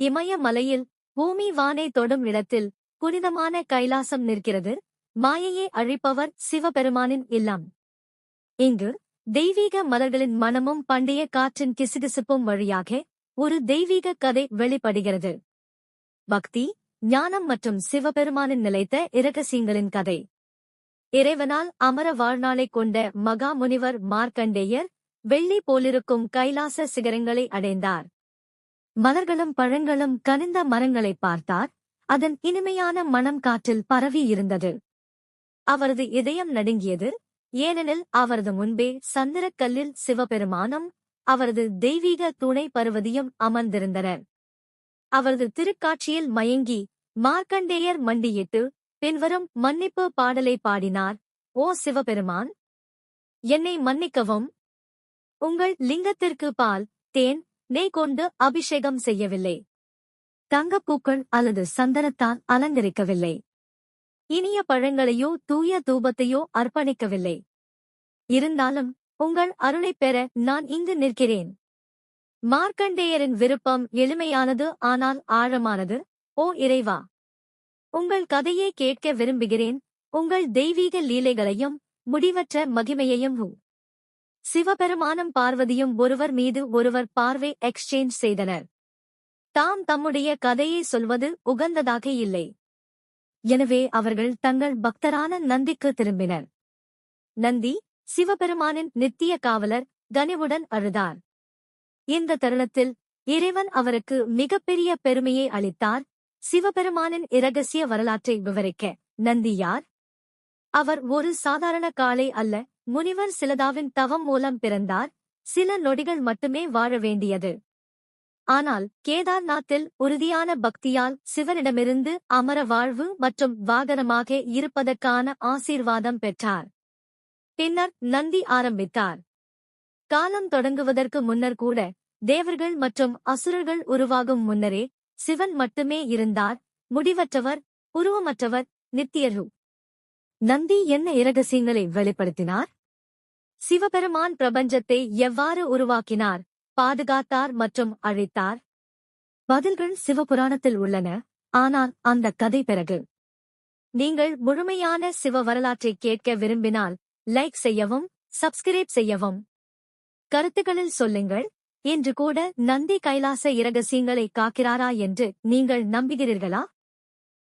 இமயமலையில் பூமி வானை தொடும் இடத்தில் புனிதமான கைலாசம் நிற்கிறது. மாயையை அழிப்பவர் சிவபெருமானின் இல்லம். இங்கு தெய்வீக மலர்களின் மனமும் பண்டைய காற்றின் கிசுகிசுப்பும் வழியாக ஒரு தெய்வீக கதை வெளிப்படுகிறது. பக்தி ஞானம் மற்றும் சிவபெருமானின் நிலைத்த இரகசியங்களின் கதை. இறைவனால் அமர வாழ்நாளைக் கொண்ட மகா முனிவர் மார்க்கண்டேயர் வெள்ளி போலிருக்கும் கைலாச சிகரங்களை அடைந்தார். மலர்களும் பழங்களும் கனிந்த மரங்களை பார்த்தார். அதன் இனிமையான மனம் காற்றில் பரவி இருந்தது. அவரது இதயம் நடுங்கியது. ஏனெனில் அவரது முன்பே சந்திரக்கல்லில் சிவபெருமானும் அவரது தெய்வீக துணை பருவதியும் அமர்ந்திருந்தனர். அவரது திருக்காட்சியில் மயங்கி மார்க்கண்டேயர் மண்டியிட்டு பின்வரும் மன்னிப்பு பாடலை பாடினார் ஓ சிவபெருமான் என்னை மன்னிக்கவும். உங்கள் லிங்கத்திற்கு பால் தேன் நெய் கொண்டு அபிஷேகம் செய்யவில்லை. தங்கப்பூக்கள் அல்லது சந்தனத்தால் அலங்கரிக்கவில்லை. இனிய பழங்களையோ தூய தூபத்தையோ அர்ப்பணிக்கவில்லை. இருந்தாலும் உங்கள் அருளைப் பெற நான் இங்கு நிற்கிறேன். மார்க்கண்டேயரின் விருப்பம் எளிமையானது ஆனால் ஆழமானது. ஓ இறைவா! உங்கள் கதையை கேட்க விரும்புகிறேன். உங்கள் தெய்வீக லீலைகளையும் முடிவற்ற மகிமையையும் ஹூ சிவபெருமானும் பார்வதியும் ஒருவர் மீது ஒருவர் பார்வை எக்ஸ்சேஞ்ச் செய்தனர். தாம் தம்முடைய கதையை சொல்வது உகந்ததாக இல்லை. எனவே அவர்கள் தங்கள் பக்தரான நந்திக்கு திரும்பினர். நந்தி சிவபெருமானின் நித்திய காவலர் கனிவுடன் அழுதார். இந்த தருணத்தில் இறைவன் அவருக்கு மிகப்பெரிய பெருமையை அளித்தார். சிவபெருமானின் இரகசிய வரலாற்றை விவரிக்க. நந்தி யார்? அவர் ஒரு சாதாரண காளை அல்ல முனிவர் சிலதாவின் தவம் மூலம் பிறந்தார். சில நொடிகள் மட்டுமே வாழ வேண்டியது. ஆனால் கேதார்நாத்தில் உறுதியான பக்தியால் சிவனிடமிருந்து அமர வாழ்வு மற்றும் வாகனமாக இருப்பதற்கான ஆசீர்வாதம் பெற்றார். பின்னர் நந்தி ஆரம்பித்தார். காலம் தொடங்குவதற்கு முன்னர் கூட தேவர்கள் மற்றும் அசுரர்கள் உருவாகும் முன்னரே சிவன் மட்டுமே இருந்தார். முடிவற்றவர் உருவமற்றவர் நித்தியரு நந்தி என்ன இரகசியங்களை வெளிப்படுத்தினார்? சிவபெருமான் பிரபஞ்சத்தை எவ்வாறு உருவாக்கினார் பாதுகாத்தார் மற்றும் அழைத்தார்? பதில்கள் சிவபுராணத்தில் உள்ளன. ஆனால் அந்த கதை பிறகு. நீங்கள் முழுமையான சிவ வரலாற்றை கேட்க விரும்பினால் லைக் செய்யவும் சப்ஸ்கிரைப் செய்யவும். கருத்துக்களில் சொல்லுங்கள். இன்று கூட நந்தி கைலாச இரகசியங்களை காக்கிறாரா என்று நீங்கள் நம்புகிறீர்களா?